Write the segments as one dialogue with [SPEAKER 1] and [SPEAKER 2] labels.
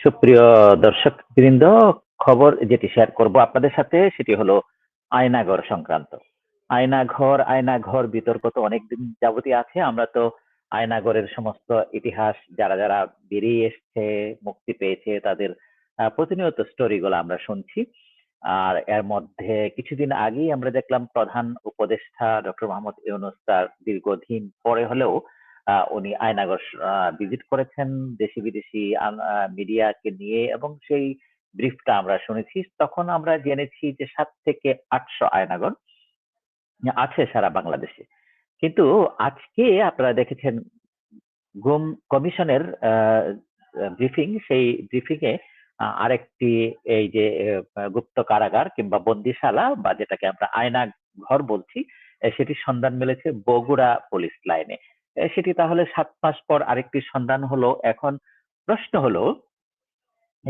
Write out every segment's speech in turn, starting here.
[SPEAKER 1] সুপ্রিয় দর্শক বৃন্দ খবর যেটি শেয়ার করব আপনাদের সাথে সেটি হলো আয়নাঘর সংক্রান্ত। আয়নাঘর আয়নাঘর বিতর্ক তো অনেকদিন যাবতীয় আছে। আমরা তো আয়নাঘরের সমস্ত ইতিহাস যারা যারা বেরিয়ে এসছে মুক্তি পেয়েছে তাদের প্রতিনিয়ত স্টোরিগুলো আমরা শুনছি। আর এর মধ্যে কিছুদিন আগেই আমরা দেখলাম প্রধান উপদেষ্টা ডক্টর মোহাম্মদ ইউনুস তার দীর্ঘদিন পরে হলেও আহ, উনি আয়নাগর ভিজিট করেছেন দেশি বিদেশি মিডিয়াকে নিয়ে এবং সেই ব্রিফটা আমরা শুনেছি। তখন আমরা জেনেছি যে সাত থেকে আটশো আয়নাগর আছে সারা বাংলাদেশে। কিন্তু আজকে আপনারা দেখেছেন গুম কমিশনের ব্রিফিং সেই ব্রিফিং এ আরেকটি এই যে গুপ্ত কারাগার কিংবা বন্দিশালা বা যেটাকে আমরা আয়না ঘর বলছি সেটির সন্ধান মিলেছে বগুড়া পুলিশ লাইনে। সেটি তাহলে সাত মাস পর আরেকটি সন্ধান হলো। এখন প্রশ্ন হলো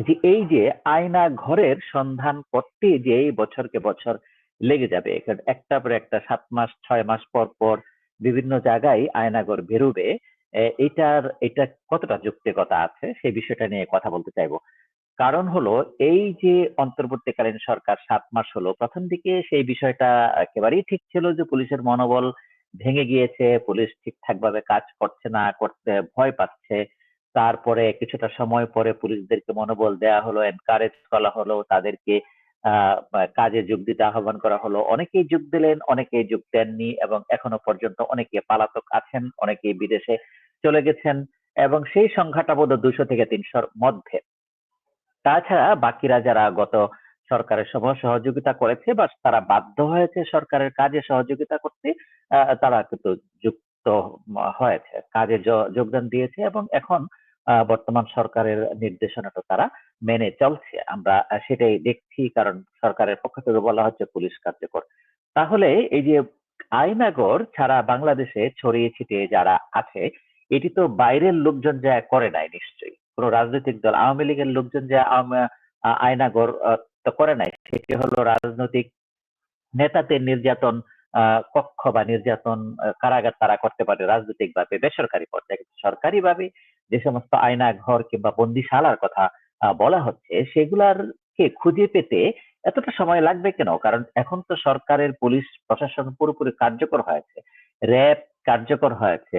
[SPEAKER 1] যে এই যে আয়না ঘরের সন্ধান করতে যে এই বছরকে বছর লেগে যাবে একটা পর একটা সাত মাস, ছয় মাস পর পর বিভিন্ন জায়গায় আয়নাঘর বেরোবে এটার, এটা কতটা যুক্তিকতা আছে সেই বিষয়টা নিয়ে কথা বলতে চাইব। কারণ হলো এই যে অন্তর্বর্তীকালীন সরকার সাত মাস হলো, প্রথম দিকে সেই বিষয়টা একেবারেই ঠিক ছিল যে পুলিশের মনোবল ভেঙে গিয়েছে, পুলিশ ঠিকঠাক ভাবে কাজ করছে না, করতে ভয় পাচ্ছে। তারপরে কিছুটা সময় পরে পুলিশদেরকে মনোবল দেওয়া হলো এনকারেজ করা হলো, তাদেরকে কাজে যোগ দিতে আহ্বান করা হলো। অনেকেই যোগ দিলেন, অনেকেই যোগ দেননি এবং এখনও পর্যন্ত অনেকে পালাতক আছেন, অনেকেই বিদেশে চলে গেছেন এবং সেই সংখ্যাটা বোধ দুশো থেকে তিনশোর মধ্যে। তাছাড়া বাকিরা যারা গত সরকারের সময় সহযোগিতা করেছে বা তারা বাধ্য হয়েছে সরকারের কাজে সহযোগিতা করতে তারা কিন্তু যুক্ত হয়েছে কাজে যোগদান দিয়েছে এবং এখন বর্তমান সরকারের নির্দেশনাটা তারা মেনে চলছে। আমরা সেটাই দেখছি কারণ সরকারের পক্ষ থেকে বলা হচ্ছে পুলিশ কার্যকর। তাহলে এই যে আয়নাগর ছাড়া বাংলাদেশে ছড়িয়ে ছিটিয়ে যারা আছে এটি তো বাইরের লোকজন যা করে নাই নিশ্চয়ই। কোন রাজনৈতিক দল আওয়ামী লীগের লোকজন যা আম- আ- আহ, তো করে নাই সেটি হলো রাজনৈতিক নেতাদের নির্যাতন কক্ষ বা নির্যাতন কারাগার তারা করতে পারে রাজনৈতিক ভাবে বেসরকারি পর্যায়ে। কিন্তু সরকারি ভাবে যে সমস্ত আয়না ঘর কিংবা বন্দিশালার কথা বলা হচ্ছে, সেগুলার কে খুঁজে পেতে এতটা সময় লাগবে কেন? কারণ এখন তো সরকারের, পুলিশ, প্রশাসন পুরোপুরি কার্যকর হয়েছে। র্যাব কার্যকর হয়েছে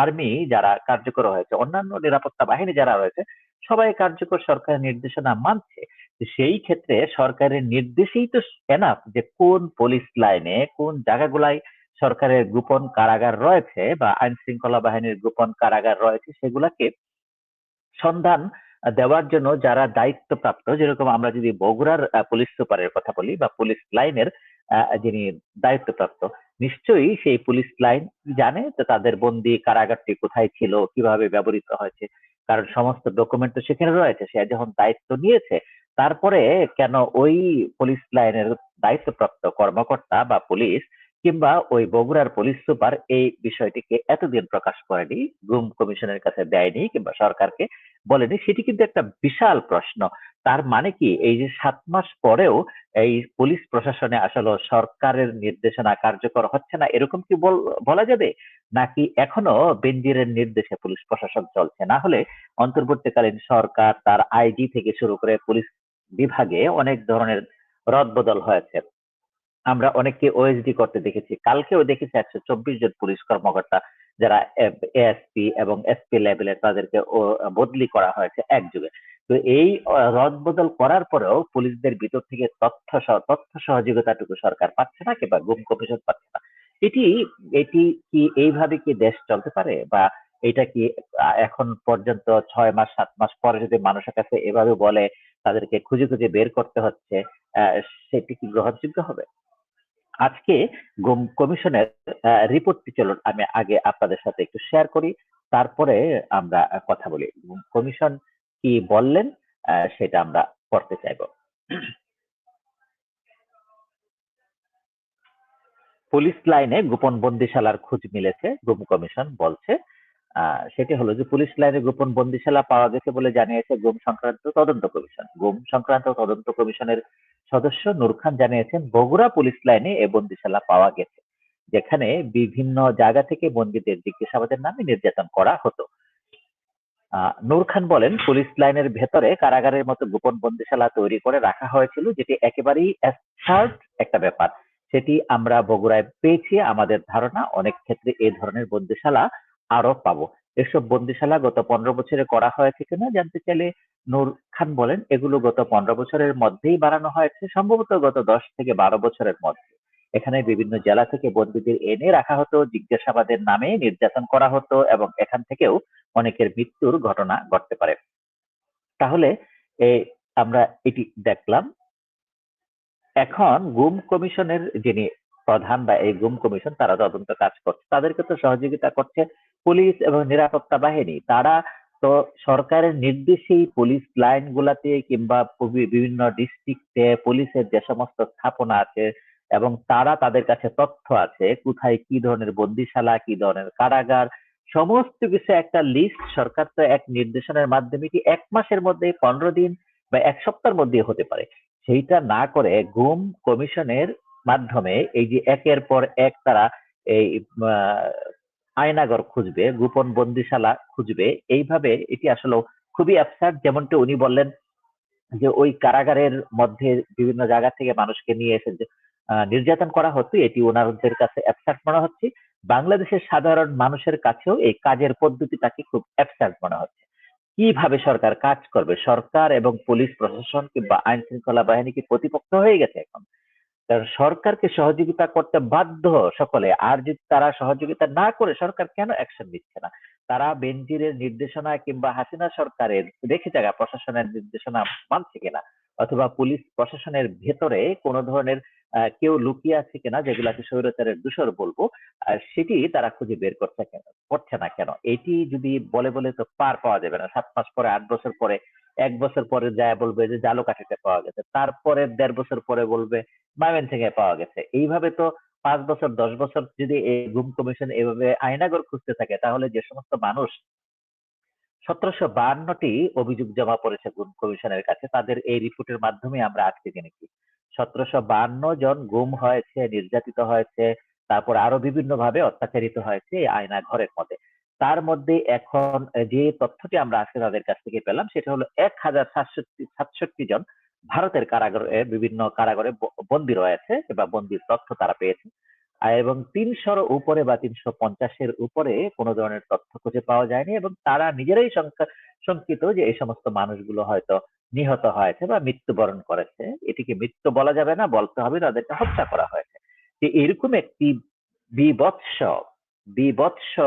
[SPEAKER 1] আর্মি যারা কার্যকর হয়েছে, অন্যান্য নিরাপত্তা বাহিনী যারা রয়েছে, সবাই কার্যকর সরকারের নির্দেশনা মানছে। সেই ক্ষেত্রে সরকারের নির্দেশেই তো এনাফ যে কোন পুলিশ লাইনে কোন জায়গাগুলাই সরকারের গোপন কারাগার রয়েছে বা আইন শৃঙ্খলা বাহিনীর গোপন কারাগার রয়েছে সেগুলাকে সন্ধান দেওয়ার জন্য যারা দায়িত্বপ্রাপ্ত, যেরকম আমরা যদি বগুড়ার পুলিশ সুপারের কথা বলি বা পুলিশ লাইনের যিনি দায়িত্বপ্রাপ্ত, নিশ্চয়ই সেই পুলিশ লাইন জানে যে তাদের বন্দি কারাগারটি কোথায় ছিল, কীভাবে ব্যবহৃত হয়েছে। কারণ সমস্ত ডকুমেন্ট তো সেখানে রয়েছে। সে যখন দায়িত্ব নিয়েছে তারপরে কেন ওই পুলিশ লাইনের দায়িত্বপ্রাপ্ত কর্মকর্তা বা পুলিশ কিংবা ওই বগুড়ার পুলিশ সুপার এই বিষয়টিকে এতদিন প্রকাশ করেনি, গুম কমিশনের কাছে দেয়নি কিংবা সরকারকে বলেনি, সেটি কিন্তু একটা বিশাল প্রশ্ন। তার মানে কি? এই যে সাত মাস পরেও এই পুলিশ প্রশাসনে আসলে সরকারের নির্দেশনা কার্যকর হচ্ছে না, এরকম কি বল- যাবে? নাকি এখনও বেনজিরের নির্দেশে পুলিশ প্রশাসন চলছে? না হলে অন্তর্বর্তীকালীন সরকার তার আইজি থেকে শুরু করে পুলিশ বিভাগে অনেক ধরনের রদবদল হয়েছে। আমরা অনেককে ওএসডি করতে দেখেছি। কালকেও দেখেছি একশো চব্বিশ জন পুলিশ কর্মকর্তা যারা এএসপি এবং এসপি লেভেলে তাদেরকে বদলি করা হয়েছে একযোগে। তো এই আহ, রদবদল করার পরেও পুলিশদের ভিতর থেকে তথ্য তথ্য সহযোগিতাটুকু সরকার পাচ্ছে না কিংবা গুম কমিশন পাচ্ছে না। এটি এটি কি এইভাবে কি দেশ চলতে পারে বা এটা কি এখন পর্যন্ত ছয় মাস, সাত মাস পরে যদি মানুষের কাছে এভাবে বলে তাদেরকে খুঁজে খুঁজে বের করতে হচ্ছে সেটি কি গ্রহণযোগ্য হবে? আজকে কমিশনের রিপোর্টটি চলুন, আমি আগে আপনাদের সাথে একটু শেয়ার করি, তারপরে আমরা কথা বলি। কমিশন কি বললেন সেটা আমরা পড়তে চাইব। পুলিশ লাইনে গোপন বন্দিশালার খোঁজ মিলেছে, গুম কমিশন বলছে। সেটি হলো যে পুলিশ লাইনে গোপন বন্দিশালা পাওয়া গেছে বলে জানিয়েছে গুম সংক্রান্ত তদন্ত কমিশন। গুম সংক্রান্ত তদন্ত কমিশনের সদস্য নূর খান জানিয়েছেন, বগুড়া পুলিশ লাইনে এ বন্দিশালা পাওয়া গেছে, যেখানে বিভিন্ন জায়গা থেকে বন্দীদের জিজ্ঞাসাবাদের নামে নির্যাতন করা হতো। নূর খান বলেন, পুলিশ লাইনের ভেতরে কারাগারের মতো গোপন বন্দিশালা তৈরি করে রাখা হয়েছিল, যেটি একেবারেই একটা ব্যাপার। সেটি আমরা বগুড়ায় পেয়েছি, আমাদের ধারণা। অনেক ক্ষেত্রে এই ধরনের বন্দিশালা আরও পাবো। এসব বন্দিশালা গত পনেরো বছরে করা হয়েছে কিনা জানতে চাইলে নূর খান বলেন, এগুলো গত পনেরো বছরের মধ্যেই বাড়ানো হয়েছে, সম্ভবত গত দশ থেকে বারো বছরের মধ্যে। এখানে বিভিন্ন জেলা থেকে বন্দীদের এনে রাখা হতো, জিজ্ঞাসাবাদের নামে নির্যাতন করা হতো এবং এখান থেকেও অনেকের মৃত্যুর ঘটনা ঘটতে পারে। তাহলে আমরা এটি দেখলাম। এখন গুম কমিশনের যিনি প্রধান বা এই গুম কমিশন, তারা তদন্ত কাজ করছে। তাদেরকে তো সহযোগিতা করছে পুলিশ এবং নিরাপত্তা বাহিনী, তারা তো সরকারের নির্দেশেই পুলিশ লাইন গুলাতে কিংবা বিভিন্ন ডিস্ট্রিক্টে পুলিশের যে সমস্ত স্থাপনা আছে এবং তারা তাদের কাছে তথ্য আছে, কোথায় কি ধরনের বন্দিশালা, কি ধরনের কারাগার, সমস্ত কিছু একটা লিস্ট সরকার তো এক নির্দেশনের মাধ্যমে কি এক মাসের মধ্যে, পনেরো দিন বা এক সপ্তাহের মধ্যে হতে পারে। সেইটা না করে গুম কমিশনের মাধ্যমে এই যে একের পর এক তারা এই আয়নাগর খুঁজবে, গোপন বন্দিশালা খুঁজবে। এইভাবে এটি আসলে খুবই অ্যাবসার্ড যেমনটা উনি বললেন যে, ওই কারাগারের মধ্যে বিভিন্ন জায়গা থেকে মানুষকে নিয়ে এসে নির্যাতন করা হতো এটি ওনাদের কাছে অ্যাবসার্ড মনে হচ্ছে। বাংলাদেশের সাধারণ মানুষের কাছেও এই কাজের পদ্ধতিটাকে খুব অ্যাবসার্ড মনে হচ্ছে। কীভাবে সরকার কাজ করবে? সরকার এবং পুলিশ প্রশাসন কিংবা আইন শৃঙ্খলা বাহিনী কি প্রতিপক্ষ হয়ে গেছে এখন? কারণ সরকারকে সহযোগিতা করতে বাধ্য সকলে। আর যদি তারা সহযোগিতা না করে, সরকার কেন অ্যাকশন নিচ্ছে না? তারা বেনজিরের নির্দেশনা কিংবা হাসিনা সরকারের, দেখে জায়গা প্রশাসনের নির্দেশনা মানছে কিনা? অথবা পুলিশ প্রশাসনের ভেতরে কোনো ধরনের কেউ লুকিয়ে আছে কিনা, যেগুলাকে স্বৈরাচারের দূষর বলব আর সেটি তারা খুঁজে বের করছে কেন, করছে না কেন? এটি যদি বলে বলে তো পার পাওয়া যাবে না। সাত মাস পরে, আট বছর পরে এক বছর পরে যায় বলবে যে জালুকাঠিতে পাওয়া গেছে, তারপরে দেড় বছর পরে বলবে ময়মনসিংহে পাওয়া গেছে। এইভাবে তো পাঁচ বছর, দশ বছর যদি এই গুম কমিশন এভাবে আয়নাগর খুঁজতে থাকে, তাহলে যে সমস্ত মানুষ সতেরোশো বাহান্নটি অভিযোগ জমা পড়েছে গুম কমিশনের কাছে, তাদের এই রিপোর্টের মাধ্যমে আমরা আজকে জেনেছি সতেরোশো বাহান্ন জন গুম হয়েছে, নির্যাতিত হয়েছে, তারপর আরও বিভিন্ন ভাবে অত্যাচারিত হয়েছে এই আয়না ঘরের মধ্যে। তার মধ্যে এখন যে তথ্যটি আমরা আজকে তাদের কাছ থেকে পেলাম, সেটা হলো এক হাজার সাতষট্টি সাতষট্টি জন ভারতের কারাগারে, বিভিন্ন কারাগারে বন্দী রয়েছে বা বন্দির তথ্য তারা পেয়েছে। এবং তিনশোর উপরে বা তিনশো পঞ্চাশের উপরে কোনো ধরনের তথ্য খুঁজে পাওয়া যায়নি এবং তারা নিজেরাই শঙ্কা- শঙ্কিত যে এই সমস্ত মানুষগুলো হয়তো নিহত হয়েছে বা মৃত্যুবরণ করেছে। এটিকে মৃত্যু বলা যাবে না, বলতে হবে তাদেরকে হত্যা করা হয়েছে। যে এরকম একটি বিবৎস বিবৎস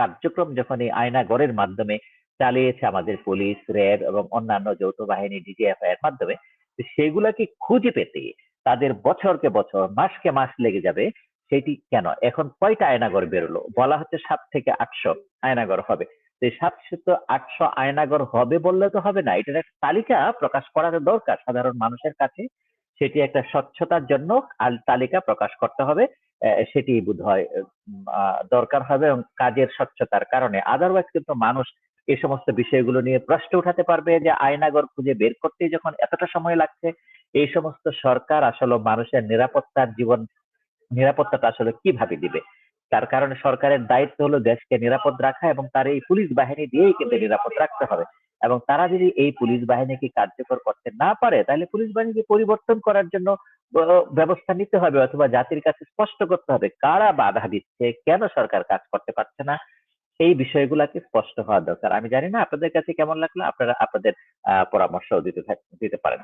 [SPEAKER 1] কার্যক্রম যখন এই আয়নাগরের মাধ্যমে চালিয়েছে আমাদের পুলিশ র্যাব এবং অন্যান্য যৌথ বাহিনী ডিজিএফআই এর মাধ্যমে সেগুলাকে খুঁজে পেতে তাদের বছরকে বছর, মাসকে মাস লেগে যাবে, সেটি কেন? এখন কয়টা আয়নাগর বেরোলো? বলা হচ্ছে সাত থেকে আটশো আয়নাগর হবে। তো এই সাতশো আটশো আয়নাগর হবে বললে তো হবে না। এটার একটা তালিকা প্রকাশ করার দরকার সাধারণ মানুষের কাছে। সেটি একটা স্বচ্ছতার জন্য তালিকা প্রকাশ করতে হবে। সেটি বোধ হয় দরকার হবে এবং কাজের স্বচ্ছতার কারণে। আদারওয়াইজ কিন্তু মানুষ এই সমস্ত বিষয়গুলো নিয়ে প্রশ্ন উঠাতে পারবে যে আয়নাগর খুঁজে বের করতে যখন এতটা সময় লাগছে এই সমস্ত সরকার আসলে মানুষের নিরাপত্তার জীবন নিরাপত্তাটা আসলে কীভাবে দিবে? তার কারণে সরকারের দায়িত্ব হলো দেশকে নিরাপদ রাখা এবং তার এই পুলিশ বাহিনী দিয়েই কিন্তু নিরাপদ রাখতে হবে। এবং তারা যদি এই পুলিশ বাহিনীকে কার্যকর করতে না পারে, তাহলে পুলিশ বাহিনীকে পরিবর্তন করার জন্য ব্যবস্থা নিতে হবে অথবা জাতির কাছে স্পষ্ট করতে হবে কারা বাধা দিচ্ছে, কেন সরকার কাজ করতে পারছে না, এই বিষয়গুলাকে স্পষ্ট হওয়া দরকার। আমি জানি না আপনাদের কাছে কেমন লাগল, আপনারা, আপনাদের পরামর্শ দিতে দিতে পারেন।